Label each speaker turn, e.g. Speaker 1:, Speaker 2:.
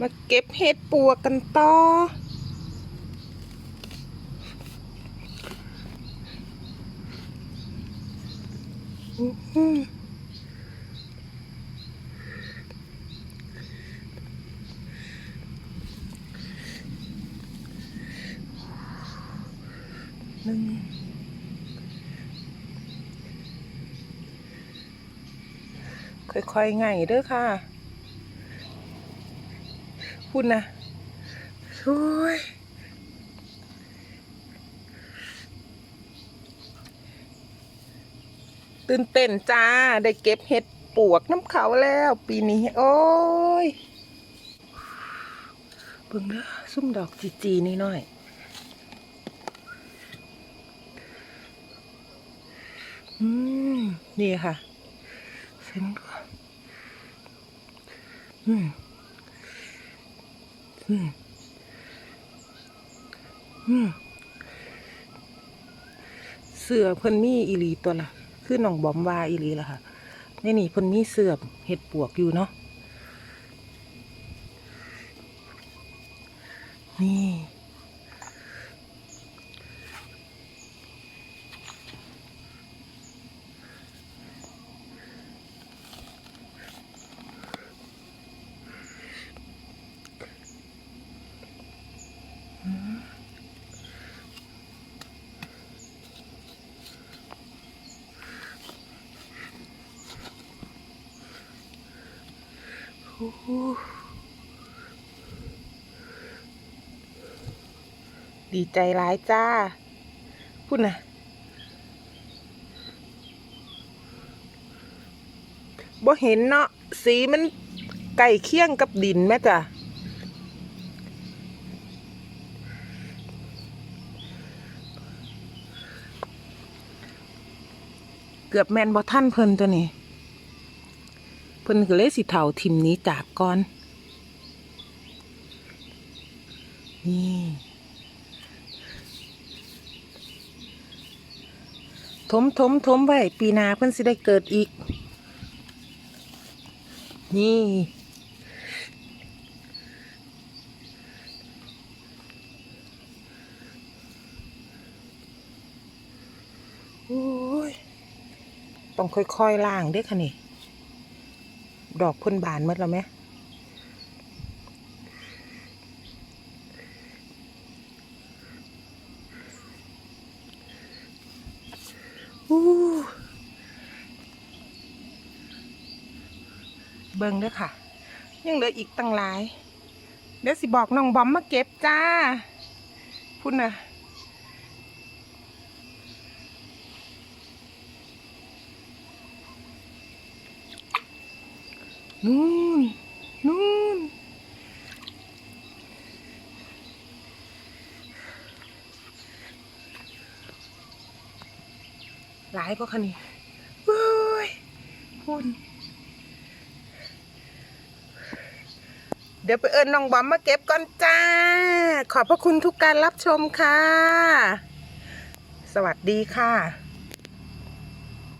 Speaker 1: มาเก็บเห็ดปัวกันต่ออื้อหือหนึ่งค่อยๆไงเด้อค่ะ พูดนะโอ้ยตื่นเต้นจ้า ได้เก็บเห็ดปวกน้ำเขาแล้ว ปีนี้ โอ้ยเบิ่งเด้อซุ่มดอกจีจีนี่หน่อยอืม นี่ค่ะเส้นอืม เสือเพิ่นมีอีลีตัวละคือหนองบอมวาอีลีละค่ะในนี่เพิ่นมีเสือเห็ดปวกอยู่เนาะนี่ ดีใจร้ายจ้า พูดนะบ่เห็นเนาะ สีมันไก่เคี่ยงกับดินแม่จ้ะเกือบแมนบ่ท่านเพิ่นตัวนี้ เพิ่นก็เลยสิเถาทิมนี้จากก่อน นี่ทมทมทมไว้ปีนาเพิ่นสิได้เกิดอีก นี่ โอ้ย ต้องค่อยๆล่างเด้อค่ะนี่ ดอกพ่นบานมดแล้วไหมอู้เบิ่งเด้อค่ะ ยังเหลืออีกตั้งหลาย เดี๋ยวสิบอกน้องบอมมาเก็บจ้าพุ่นนะ นู่นนู่นหลายก็คันนี้เว้ยพุ่นเดี๋ยวไปเอิญน้องบอมมาเก็บก่อนจ้า ขอบพระคุณทุกการรับชมค่ะ สวัสดีค่ะ